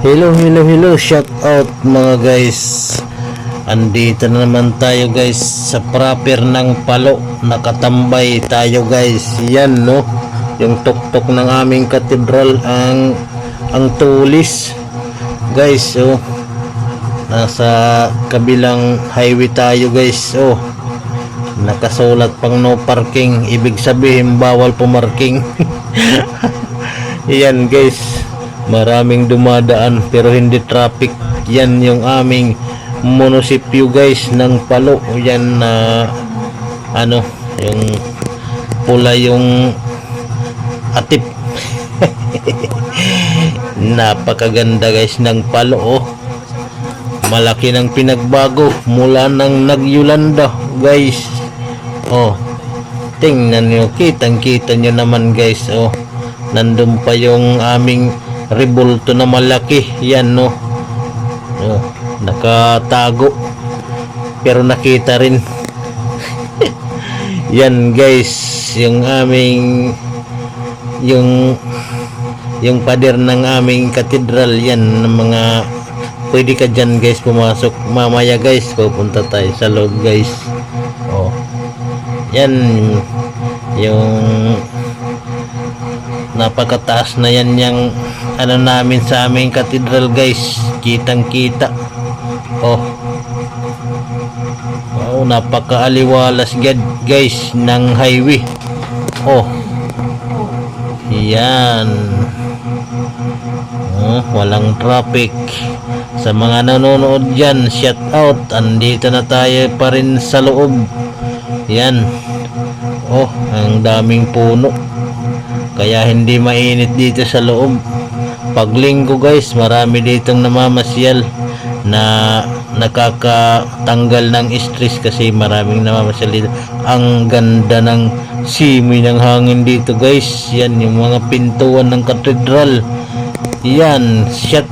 Hello, hello, hello. Shout out mga guys. Andito na naman tayo guys sa proper ng palo. Nakatambay tayo guys. Yan no. Yung tuktok ng aming katedral ang ang tulis. Guys, oh. Nasa kabilang highway tayo guys. Oh. Nakasulat pang no parking. Ibig sabihin bawal pumarking. Yan guys. Maraming dumadaan pero hindi traffic. Yan yung aming munisipyo guys ng Palo. Yan na ano, yung pula yung atip. Napakaganda guys ng Palo oh. Malaki ng pinagbago mula nang nagyulanda guys. Oh. Tingnan nyo, kitang kita nyo naman guys oh. Nandun pa yung aming rebulto na malaki yan no? Nakatago. Pero nakita rin. Yan guys yung aming yung yung pader ng aming katedral yan ng mga pwede ka dyan guys pumasok. Mamaya guys pupunta tayo sa loob guys. Oh. Yan yung napakataas na yan yung ano namin sa aming katedral guys. Kitang kita oh. Wow napakaaliwalas guys ng highway. Oh. Yan. Oh, walang traffic. Sa mga nanonood dyan shout out. Andito na tayo pa rin sa loob. Yan. Oh ang daming puno kaya hindi mainit dito sa loob. Pag linggo guys marami ditong namamasyal na nakakatanggal ng stress kasi maraming namamasyal dito. Ang ganda ng simoy ng hangin dito guys. Yan yung mga pintuan ng katedral. Yan shut